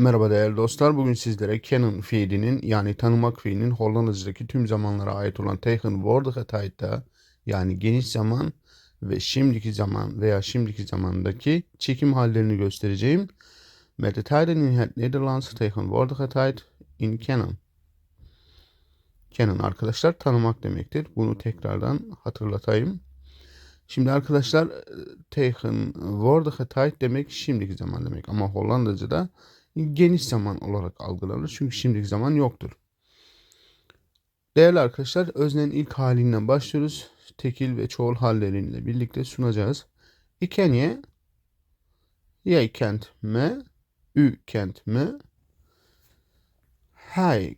Merhaba değerli dostlar. Bugün sizlere kennen fiilinin yani tanımak fiilinin Hollandacadaki tüm zamanlara ait olan tegenwoordige tijd'da yani geniş zaman ve şimdiki zaman veya şimdiki zamandaki çekim hallerini göstereceğim. Met de tijden in het Nederlands tegenwoordige tijd in kennen. Kennen arkadaşlar tanımak demektir. Bunu tekrardan hatırlatayım. Şimdi arkadaşlar tegenwoordige tijd demek şimdiki zaman demek ama Hollandaca'da geniş zaman olarak algılanır. Çünkü şimdiki zaman yoktur. Değerli arkadaşlar öznenin ilk halinden başlıyoruz. Tekil ve çoğul halleriyle birlikte sunacağız. İkenye Jij kent me, u kent me, hij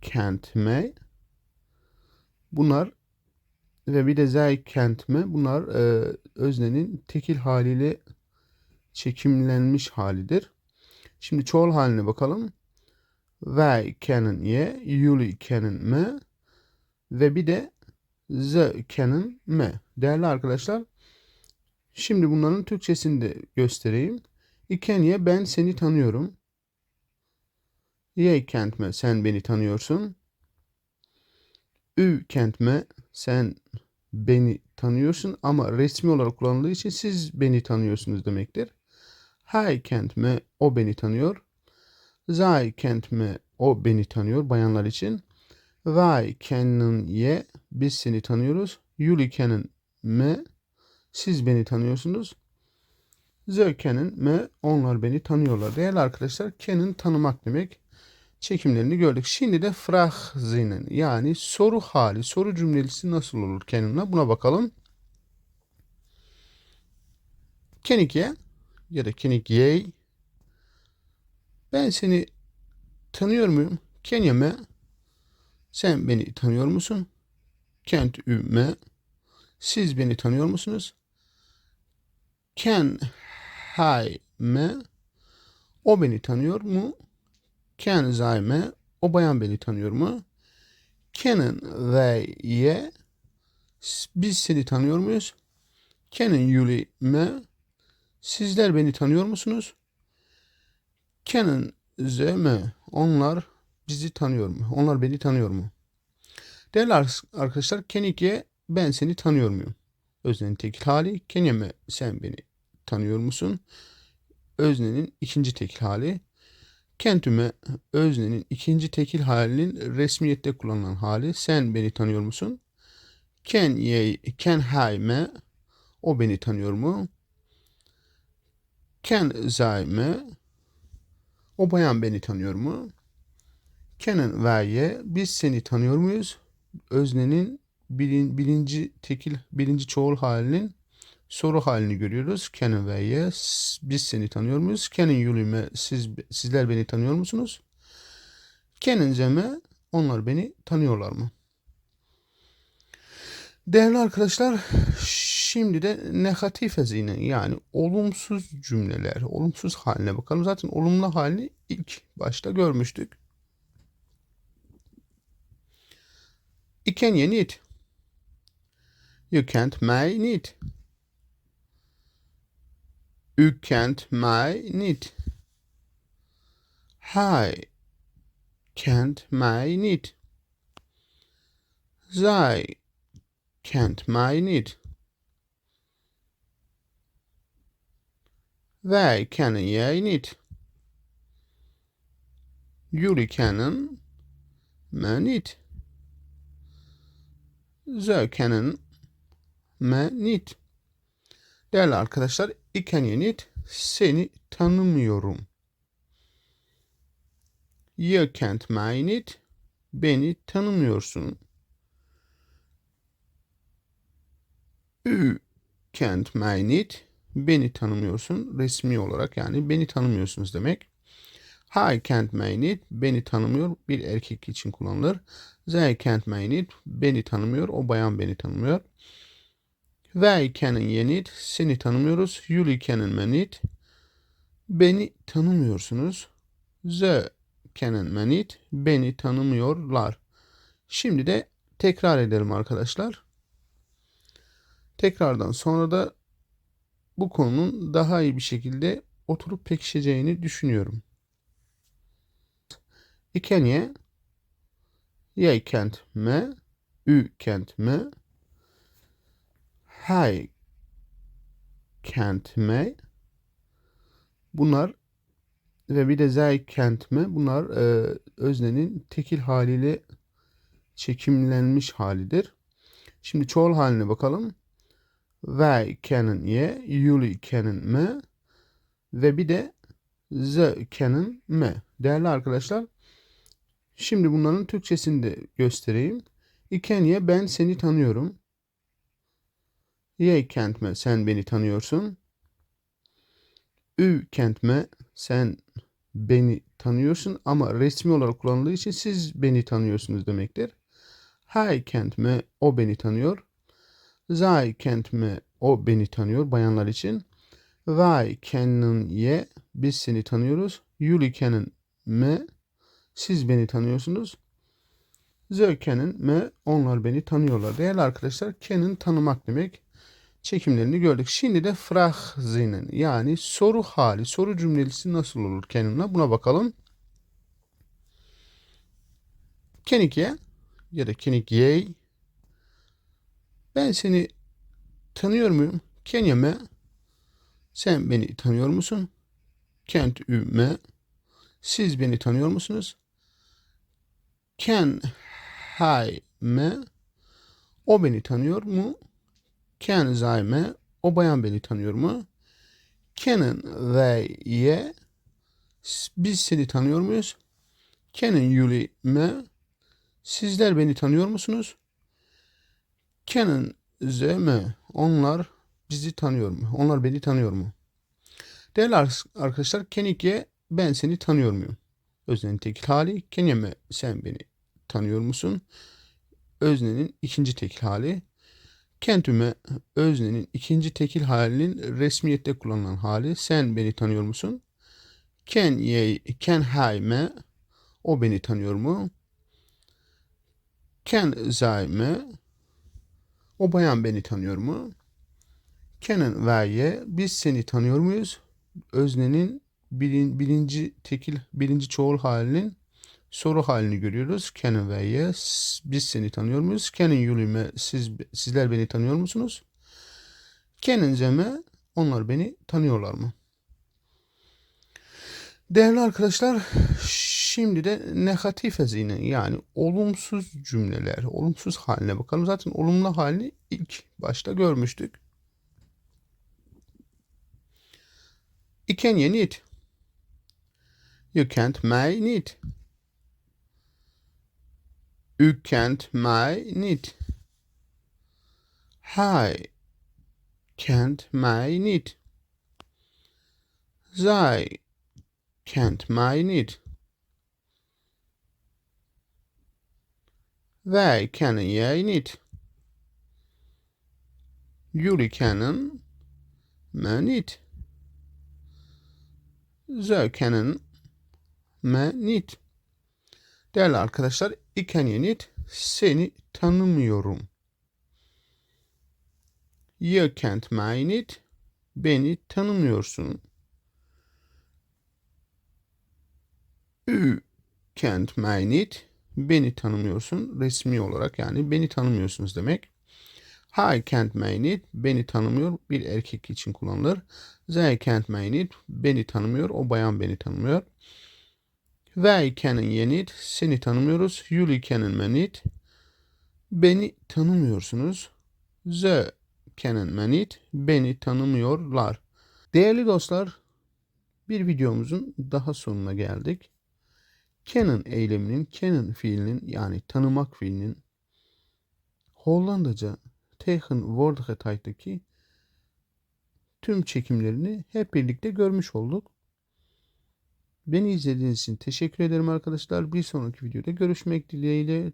kent me. Bunlar ve bir de zij kent me. Bunlar e, öznenin tekil haliyle çekimlenmiş halidir. Şimdi çoğul haline bakalım. Wij kennen je, jullie kennen me ve bir de ze kennen me. Değerli arkadaşlar, şimdi bunların Türkçesini de göstereyim. İkenye ben seni tanıyorum. Jij kent me sen beni tanıyorsun. Ü kent me sen beni tanıyorsun ama resmi olarak kullanıldığı için siz beni tanıyorsunuz demektir. Hij kent me o beni tanıyor. Zij kent me o beni tanıyor bayanlar için. Wij kennen je biz seni tanıyoruz. Jullie kennen me siz beni tanıyorsunuz. Ze kennen me onlar beni tanıyorlar. Değerli arkadaşlar kennen tanımak demek. Çekimlerini gördük. Şimdi de fragzinnen yani soru hali, soru cümlesi nasıl olur kennen'la buna bakalım. Ken ik je? Ya da ken ik jij? Ben seni tanıyor muyum? Ken je me? Sen beni tanıyor musun? Kent u me? Siz beni tanıyor musunuz? Ken hij me? O beni tanıyor mu? Ken zij me? O bayan beni tanıyor mu? Wij je? Biz seni tanıyor muyuz? Kennen jullie me? Sizler beni tanıyor musunuz? Ze me? Onlar bizi tanıyor mu? Onlar beni tanıyor mu? Değerli arkadaşlar, Kenike ben seni tanıyor muyum? Öznenin tekil hali. Kenyeme sen beni tanıyor musun? Öznenin ikinci tekil hali. Kentüme öznenin ikinci tekil halinin resmiyette kullanılan hali. Sen beni tanıyor musun? Ken ye ken hayme o beni tanıyor mu? Ken zayme o bayan beni tanıyor mu? Kenan ve biz seni tanıyor muyuz? Öznenin bilin, birinci tekil birinci çoğul halinin soru halini görüyoruz. Kenan ve ye biz seni tanıyor muyuz? Kenan yulime siz sizler beni tanıyor musunuz? Kenan zeme onlar beni tanıyorlar mı? Değerli arkadaşlar şimdi de negatif hazine yani olumsuz cümleler, olumsuz haline bakalım. Zaten olumlu halini ilk başta görmüştük. Ik ken je niet. Je kent mij niet. U kent mij niet. Hij kent mij niet. Zij kent mij niet. Wij kennen jij niet. Jullie kennen me niet. Ze kennen me niet. Değerli arkadaşlar, ik ken je niet. Seni tanımıyorum. Je kent mij niet. Beni tanımıyorsun. U kent mij niet. Beni tanımıyorsun. Resmi olarak yani beni tanımıyorsunuz demek. Hij kent mij niet. Beni tanımıyor. Bir erkek için kullanılır. Zij kent mij niet. Beni tanımıyor. O bayan beni tanımıyor. Wij kennen je niet. Seni tanımıyoruz. Jullie kennen me niet. Beni tanımıyorsunuz. Ze kennen me niet. Beni tanımıyorlar. Şimdi de tekrar edelim arkadaşlar. Tekrardan sonra da bu konunun daha iyi bir şekilde oturup pekişeceğini düşünüyorum. İkenye jeg kent med, ukent med, hei kent med. Bunlar ve bir de zay kent mi? Bunlar e, öznenin tekil haliyle çekimlenmiş halidir. Şimdi çoğul haline bakalım. Vay kenin ye, yuli kenin mi? Ve bir de z kenin mi? Değerli arkadaşlar, şimdi bunların Türkçesini de göstereyim. İkenye ben seni tanıyorum. Ye kentme sen beni tanıyorsun. Ü kentme sen beni tanıyorsun ama resmi olarak kullanıldığı için siz beni tanıyorsunuz demektir. Hay kentme o beni tanıyor. Zay kentme o beni tanıyor bayanlar için. Vay kennen ye biz seni tanıyoruz. Yuli kennen me siz beni tanıyorsunuz. Zökenin me onlar beni tanıyorlar. Değerli arkadaşlar kenin tanımak demek çekimlerini gördük. Şimdi de frahzinin yani soru hali, soru cümlesi nasıl olur kendine buna bakalım. Kenike ya da kenikye ben seni tanıyor muyum? Kenyeme sen beni tanıyor musun? Kent ümme siz beni tanıyor musunuz? Ken hay me o beni tanıyor mu? Ken zayme o bayan beni tanıyor mu? Kenin ve ye biz seni tanıyor muyuz? Kenin yuli me sizler beni tanıyor musunuz? Ze me onlar bizi tanıyor mu? Onlar beni tanıyor mu? Değerli arkadaşlar Kenike ben seni tanıyor muyum? Öznenin tekil hali. Kenyeme sen beni tanıyor musun? Öznenin ikinci tekil hali. Kentüme öznenin ikinci tekil halinin resmiyette kullanılan hali. Sen beni tanıyor musun? Ken ye ken hayme o beni tanıyor mu? Ken zayme o bayan beni tanıyor mu? Kenan ve ye biz seni tanıyor muyuz? Öznenin bilin, birinci tekil birinci çoğul halinin soru halini görüyoruz. Kenan ve ye biz seni tanıyor muyuz? Kenan yulime siz sizler beni tanıyor musunuz? Kenan zeme onlar beni tanıyorlar mı? Değerli arkadaşlar şimdi de negatif hazine yani olumsuz cümleler, olumsuz haline bakalım. Zaten olumlu halini ilk başta görmüştük. İken ye need. You can't may need. You can't may need. I can't may need. They can't may need. They can ye need. Yuri cannon man need. Zökenin menit. Değerli arkadaşlar, iken yenit seni tanımıyorum. You can't menit beni tanımıyorsun. You can't menit beni tanımıyorsun resmi olarak yani beni tanımıyorsunuz demek. I can't mean it. Beni tanımıyor. Bir erkek için kullanılır. They can't mean it. Beni tanımıyor. O bayan beni tanımıyor. They can't mean it. Seni tanımıyoruz. You can't mean it. Beni tanımıyorsunuz. The can't mean it. Beni tanımıyorlar. Değerli dostlar, bir videomuzun daha sonuna geldik. Canon eyleminin, Canon fiilinin yani tanımak fiilinin Hollandaca Tegen Woordigheid'daki tüm çekimlerini hep birlikte görmüş olduk. Beni izlediğiniz için teşekkür ederim arkadaşlar. Bir sonraki videoda görüşmek dileğiyle.